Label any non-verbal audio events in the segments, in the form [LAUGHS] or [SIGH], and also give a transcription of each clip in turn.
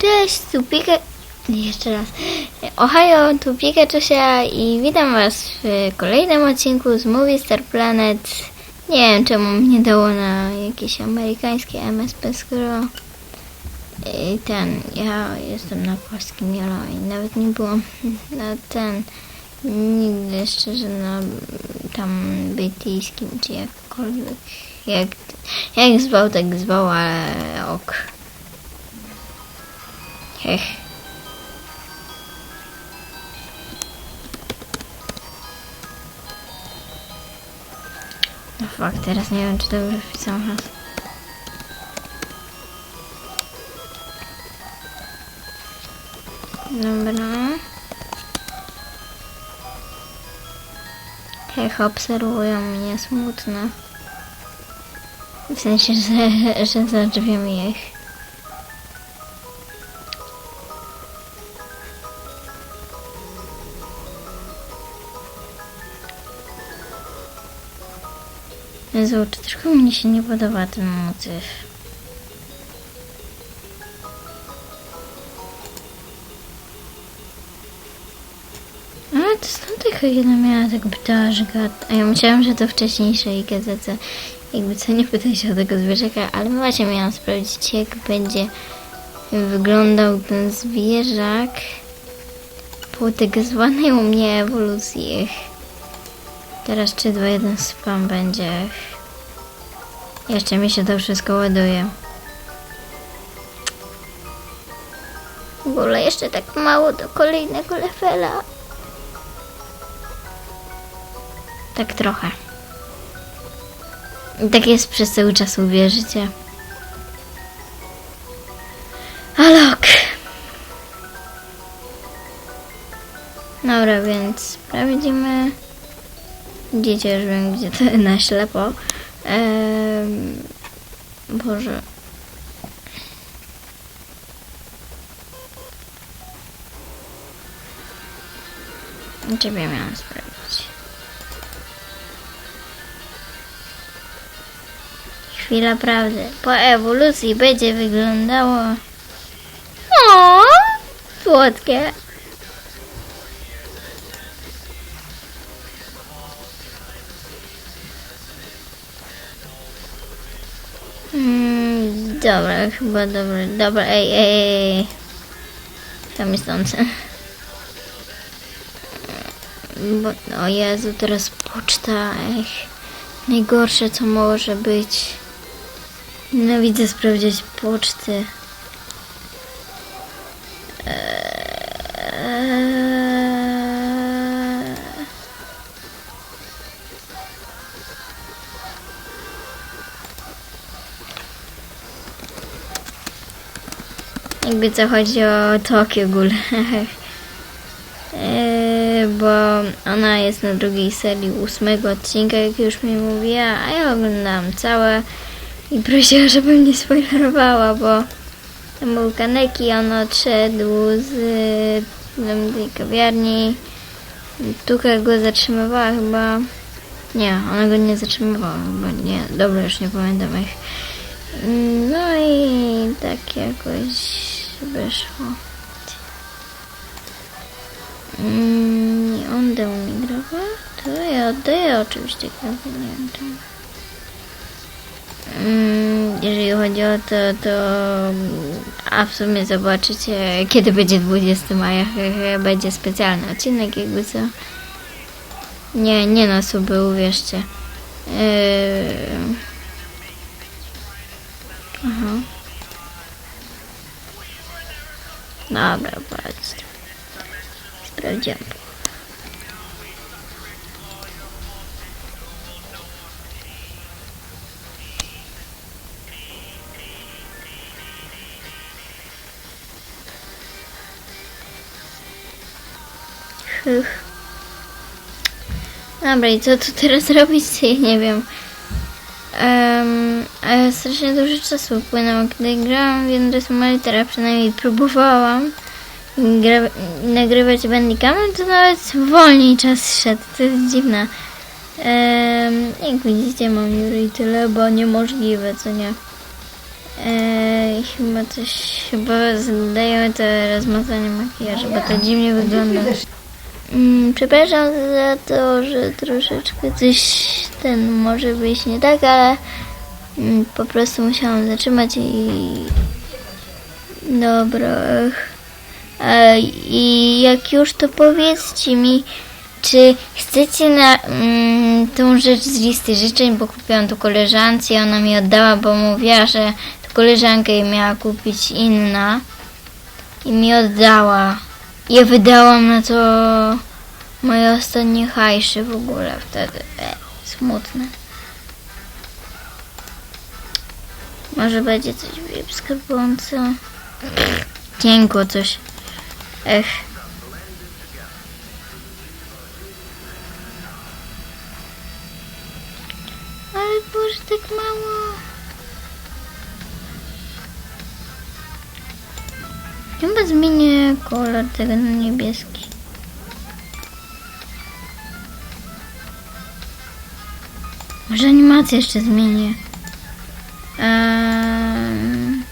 Cześć, tu Pika... Jeszcze raz. Ohio, tu Pikaczusia i witam was w kolejnym odcinku z Movie Star Planet. Nie wiem, czemu mnie dało na jakieś amerykańskie MSP, skoro i ten, ja jestem na polskim Jolo i nawet nie byłam na ten, nigdy szczerze na tam brytyjskim, czy jakkolwiek, jak, jak zwał, tak zwał, ale ok. Hech. No fuck, teraz nie wiem, czy dobrze wpisałam hasło. Dobra. Hech, obserwują mnie smutno. W sensie, że, że za drzwiami ich. Czy trochę mnie się nie podoba ten motyw. Ale to stąd tylko jedna miała tak ptaszka. A ja myślałam, że to wcześniejszej gazetce. Jakby co nie pytaj się o tego zwierzaka, ale właśnie miałam sprawdzić, jak będzie wyglądał ten zwierzak po tak zwanej u mnie ewolucji. Teraz 3, 2, 1 spam będzie. Jeszcze mi się to wszystko ładuje. W ogóle jeszcze tak mało do kolejnego levela. Tak trochę. I tak jest przez cały czas, uwierzycie. Ale ok. Dobra, więc sprawdzimy. Widzicie, już wiem, gdzie to na ślepo. Ehm, Boże. Ciebie miałam sprawdzić. Chwila prawdy. Po ewolucji będzie wyglądało... O, słodkie. Dobra, chyba dobra, dobra, ej, ej, ej. Tam jest on. Bo, o Jezu, teraz poczta, ech. Najgorsze, co może być. Nienawidzę sprawdzić poczty. Jakby co chodzi o Tokio Ghoul. [LAUGHS] Eee, bo ona jest na drugiej serii ósmego odcinka, jak już mi mówiła, a ja oglądałam całe i prosiła, [LAUGHS] żebym nie spoilerowała, bo tam był Kaneki, on odszedł z y, tej kawiarni. Tuka go zatrzymywała chyba. Nie, ona go nie zatrzymywała chyba, nie, dobra, już nie pamiętam jak. No i tak jakoś wyszło. Mm, nie on dał mi grę, to ja oddaję oczywiście czemu. Mm, jeżeli chodzi o to, to a w sumie zobaczycie, kiedy będzie 20 maja, [LAUGHS] będzie specjalny odcinek, jakby co. Nie, nie na suby, uwierzcie. Yy... Aha. Dobra, patrzcie. Sprawdziłam. Hych. Dobra, i co tu teraz [LAUGHS] robić, ja nie wiem. Um, strasznie dużo czasu upłynęło, kiedy grałam w Andres Litera, przynajmniej próbowałam gra, nagrywać Bandicamem, to nawet wolniej czas szedł, to jest dziwne. Um, jak widzicie, mam Jury i tyle, bo niemożliwe, co nie. Eee, chyba coś, chyba zdają to rozmazanie makijażu, bo to dziwnie wygląda. Mm, przepraszam za to, że troszeczkę coś ten może być nie tak, ale mm, po prostu musiałam zatrzymać i dobra. E, I jak już to powiedzcie mi, czy chcecie na mm, tą rzecz z listy życzeń, bo kupiłam to koleżance i ona mi oddała, bo mówiła, że to koleżanka jej miała kupić inna i mi oddała. Ja wydałam na to moje ostatnie hajszy w ogóle wtedy. E, smutne. Może będzie coś w skarbonce. Cienko coś. Ech. Ale Boże, tak mało. Chyba zmienię kolor tego niebieski. Może animację jeszcze zmienię. Ehm...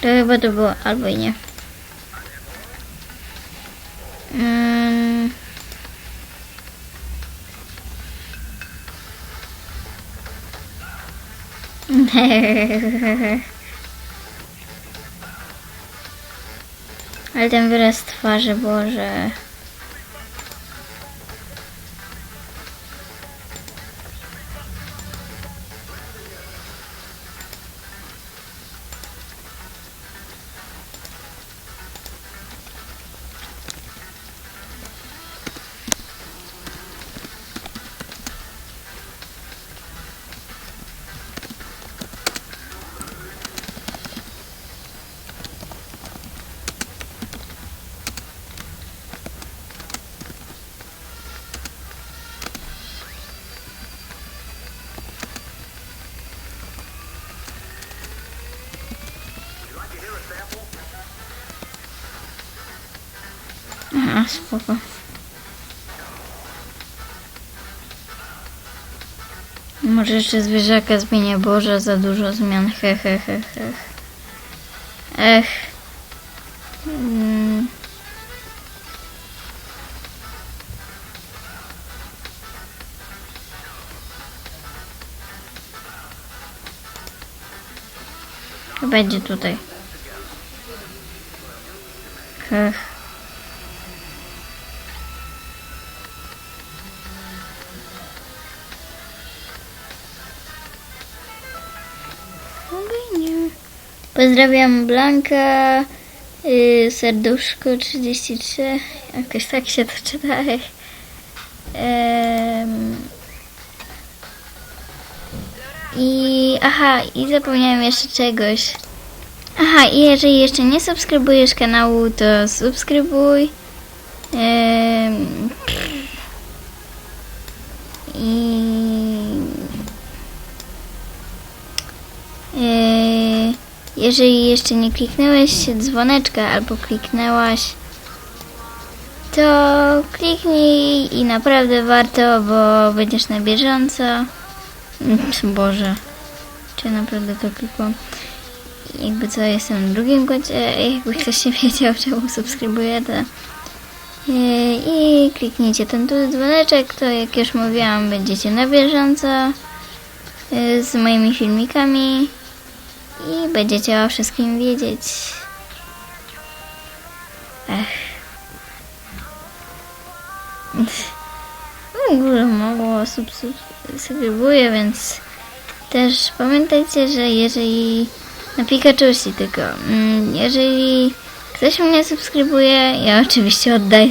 To chyba to było albo i nie. Mm. [LAUGHS] Ale ten wyraz twarzy, Boże. A, spoko. Może jeszcze zwierzaka zmienię, Boże, za dużo zmian, he, he, he, he. Ech. Mm. Będzie tutaj. Hech. Pozdrawiam Blanka, yy, serduszko 33, jakoś tak się to czyta. Em, I aha, i zapomniałem jeszcze czegoś. Aha, i jeżeli jeszcze nie subskrybujesz kanału, to subskrybuj. Em, I jeżeli jeszcze nie kliknąłeś dzwoneczka albo kliknęłaś, to kliknij i naprawdę warto, bo będziesz na bieżąco. Mm, Boże, czy naprawdę to klikłam? Jakby co, jestem na drugim koncie, jakby ktoś nie wiedział, czemu subskrybuję, to yy, i kliknijcie ten tu dzwoneczek, to jak już mówiłam, będziecie na bieżąco yy, z moimi filmikami i będziecie o wszystkim wiedzieć. Ech. W ogóle mało osób sub- subskrybuje, więc też pamiętajcie, że jeżeli na Pikachusi tylko, mm, jeżeli ktoś mnie subskrybuje, ja oczywiście oddaję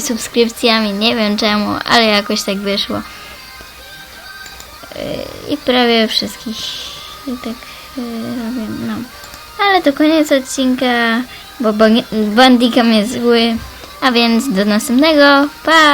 subskrypcjami, nie wiem czemu, ale jakoś tak wyszło. Yy, I prawie wszystkich i tak yy, robię, no. Ale to koniec odcinka, bo Bandicam jest zły. A więc do następnego. Pa!